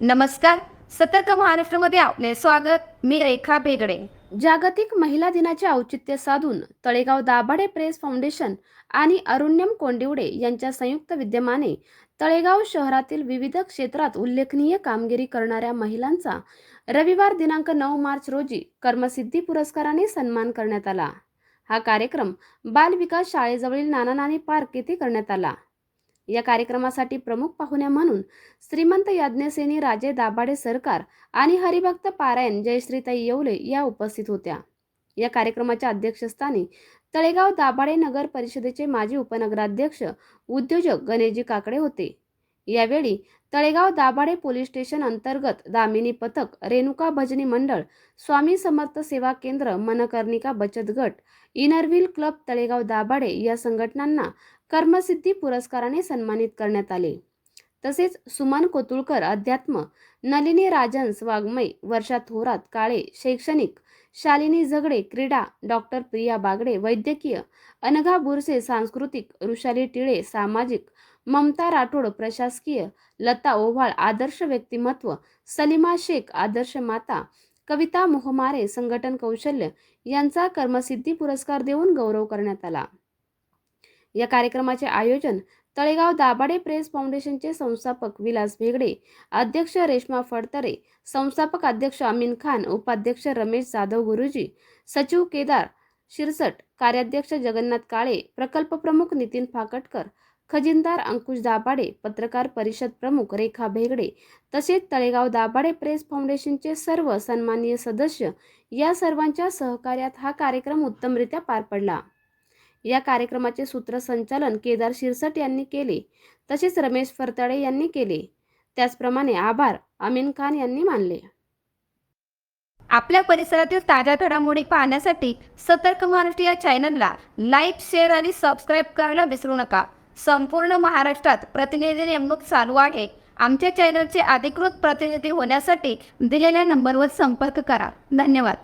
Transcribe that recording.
नमस्कार. सतर्क महाराष्ट्रमध्ये आपले स्वागत. मी रेखा बेगडे. जागतिक महिला दिनाचे औचित्य साधून तळेगाव दाभाडे प्रेस फाउंडेशन आणि अरुण्यम कोंडिवडे यांच्या संयुक्त विद्यमाने तळेगाव शहरातील विविध क्षेत्रात उल्लेखनीय कामगिरी करणाऱ्या महिलांचा रविवार दिनांक नऊ मार्च रोजी कर्मसिद्धी पुरस्काराने सन्मान करण्यात आला. हा कार्यक्रम बालविकास शाळेजवळील नाना नानी पार्क येथे करण्यात आला. या कार्यक्रमासाठी प्रमुख पाहुण्या म्हणून श्रीमंत याज्ञसेनी राजे दाभाडे सरकार आणि हरिभक्त पारायण जयश्रीताई येवले या उपस्थित होत्या. या कार्यक्रमाच्या अध्यक्षस्थानी तळेगाव दाभाडे नगर परिषदेचे माजी उपनगराध्यक्ष उद्योजक गणेशजी काकडे होते. यावेळी तळेगाव दाभाडे पोलीस स्टेशन अंतर्गत दामिनी पथक रेणुका भजनी मंडळ स्वामी समर्थ सेवा केंद्र मनकर्णिका बचत गट इनरव्हील क्लब तळेगाव दाभाडे या संघटनांना कर्मसिद्धी पुरस्काराने सन्मानित करण्यात आले. तसेच सुमन कोतुळकर अध्यात्म नलिनी राजन्स वाङ्मय वर्षा थोरात काळे शैक्षणिक शालिनी झगडे क्रीडा डॉक्टर प्रिया बागडे वैद्यकीय अनघा बुरसे सांस्कृतिक ऋषाली टिळे सामाजिक ममता राठोड प्रशासकीय लता ओव्हाळ आदर्श व्यक्तिमत्व सलिमा शेख आदर्श माता कविता मोहमारे संघटन कौशल्य यांचा कर्मसिद्धी पुरस्कार देऊन गौरव करण्यात आला. या कार्यक्रमाचे आयोजन तळेगाव दाभाडे प्रेस फाउंडेशनचे संस्थापक विलास भेगडे अध्यक्ष रेश्मा फडतरे संस्थापक अध्यक्ष अमीन खान उपाध्यक्ष रमेश जाधव गुरुजी सचिव केदार शिरसट कार्याध्यक्ष जगन्नाथ काळे प्रकल्प प्रमुख नितीन फाकटकर खजिनदार अंकुश दाभाडे पत्रकार परिषद प्रमुख रेखा भेगडे तसेच तळेगाव दाभाडे प्रेस फाउंडेशनचे सर्व सन्माननीय सदस्य या सर्वांच्या सहकार्यात हा कार्यक्रम उत्तमरित्या पार पडला. या कार्यक्रमाचे सूत्रसंचालन केदार शिरसट यांनी केले. तसेच रमेश फरताडे यांनी केले. त्याचप्रमाणे आभार अमीन खान यांनी मानले. आपल्या परिसरातील ताज्या घडामोडी पाहण्यासाठी सतर्क महाराष्ट्र या चॅनलला लाईक शेअर आणि सबस्क्राईब करायला विसरू नका. संपूर्ण महाराष्ट्रात प्रतिनिधी नेमणूक चालू आहे. आमच्या चॅनलचे अधिकृत प्रतिनिधी होण्यासाठी दिलेल्या नंबरवर संपर्क करा. धन्यवाद.